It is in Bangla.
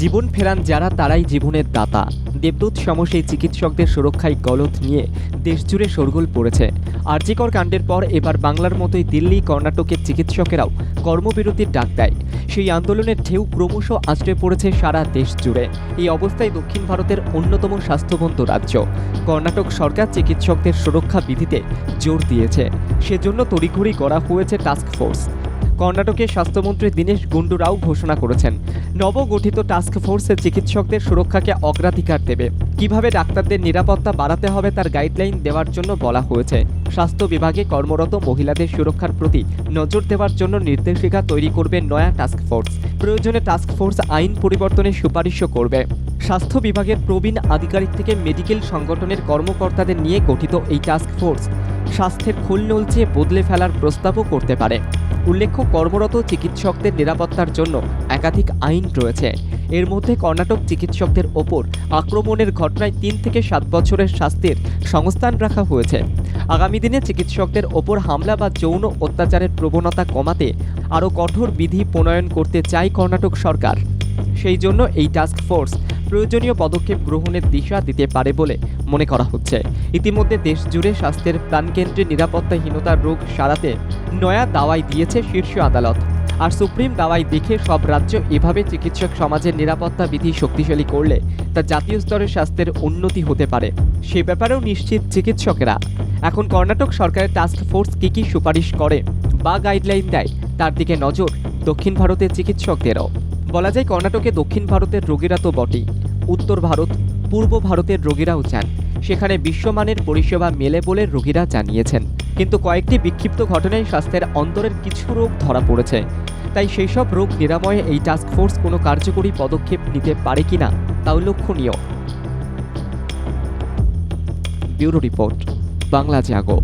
জীবন ফেরান যারা, তারাই জীবনের দাতা। দেবদূত সম সেই চিকিৎসকদের সুরক্ষায় গলত নিয়ে দেশজুড়ে শোরগোল পড়েছে। আরজিকর কাণ্ডের পর এবার বাংলার মতোই দিল্লি, কর্ণাটকের চিকিৎসকেরাও কর্মবিরতির ডাক দেয়। সেই আন্দোলনের ঢেউ ক্রমশ আশ্রে পড়েছে সারা দেশ জুড়ে এই অবস্থায় দক্ষিণ ভারতের অন্যতম স্বাস্থ্যবন্ত রাজ্য। কর্ণাটক সরকার চিকিৎসকদের সুরক্ষা বিধিতে জোর দিয়েছে। সেজন্য তড়িঘড়ি করা হয়েছে টাস্ক ফোর্স কর্ণাটকের স্বাস্থ্যমন্ত্রী দীনেশ গুন্ডু রাও ঘোষণা করেছেন। নবগঠিত টাস্ক ফোর্সে চিকিৎসকদের সুরক্ষাকে অগ্রাধিকার দেবে। কীভাবে ডাক্তারদের নিরাপত্তা বাড়াতে হবে তার গাইডলাইন দেওয়ার জন্য বলা হয়েছে। স্বাস্থ্য বিভাগে কর্মরত মহিলাদের সুরক্ষার প্রতি নজর দেওয়ার জন্য নির্দেশিকা তৈরি করবে নয়া টাস্ক ফোর্স। প্রয়োজনে টাস্ক ফোর্স আইন পরিবর্তনের সুপারিশও করবে। স্বাস্থ্য বিভাগের প্রবীণ আধিকারিক থেকে মেডিকেল সংগঠনের কর্মকর্তাদের নিয়ে গঠিত এই টাস্ক ফোর্স স্বাস্থ্যের খোল নলচে বদলে ফেলার প্রস্তাবও করতে পারে। উল্লেখ্য, কর্মরত চিকিৎসকদের নিরাপত্তার জন্য একাধিক আইন রয়েছে। এর মধ্যে কর্ণাটক চিকিৎসকদের ওপর আক্রমণের ঘটনায় তিন থেকে সাত বছরের শাস্তির সংস্থান রাখা হয়েছে। আগামী দিনে চিকিৎসকদের ওপর হামলা বা যৌন অত্যাচারের প্রবণতা কমাতে আরও কঠোর বিধি প্রণয়ন করতে চায় কর্ণাটক সরকার। সেই জন্য এই টাস্ক ফোর্স প্রয়োজনীয় পদক্ষেপ গ্রহণের দিশা দিতে পারে বলে মনে করা হচ্ছে। ইতিমধ্যে দেশ জুড়ে স্বাস্থ্যের প্রাণকেন্দ্রে নিরাপত্তাহীনতার রোগ সারাতে নয়া দাওয়াই দিয়েছে শীর্ষ আদালত। আর সুপ্রিম দাওয়াই দেখে সব রাজ্য এভাবে চিকিৎসক সমাজের নিরাপত্তা বিধি শক্তিশালী করলে তা জাতীয় স্তরে স্বাস্থ্যের উন্নতি হতে পারে। সে ব্যাপারেও নিশ্চিত চিকিৎসকেরা। এখন কর্ণাটক সরকারের টাস্ক ফোর্স কী কী সুপারিশ করে বা গাইডলাইন দেয়, তার দিকে নজর দক্ষিণ ভারতের চিকিৎসকদেরও। বলা যায় কর্ণাটকে দক্ষিণ ভারতের রোগীরা তো বটেই। উত্তর ভারত, পূর্ব ভারতের রোগীরাও চান। সেখানে বিশ্বমানের পরিষেবা মেলে বলে রোগীরা জানিয়েছেন। কিন্তু কয়েকটি বিক্ষিপ্ত ঘটনায় স্বাস্থ্যের অন্তরের কিছু রোগ ধরা পড়েছে। তাই সেই সব রোগ নিরাময়ে এই টাস্ক ফোর্স কোনো কার্যকরী পদক্ষেপ নিতে পারে কিনা তাও লক্ষণীয়। ব্যুরো রিপোর্ট বাংলা জাগো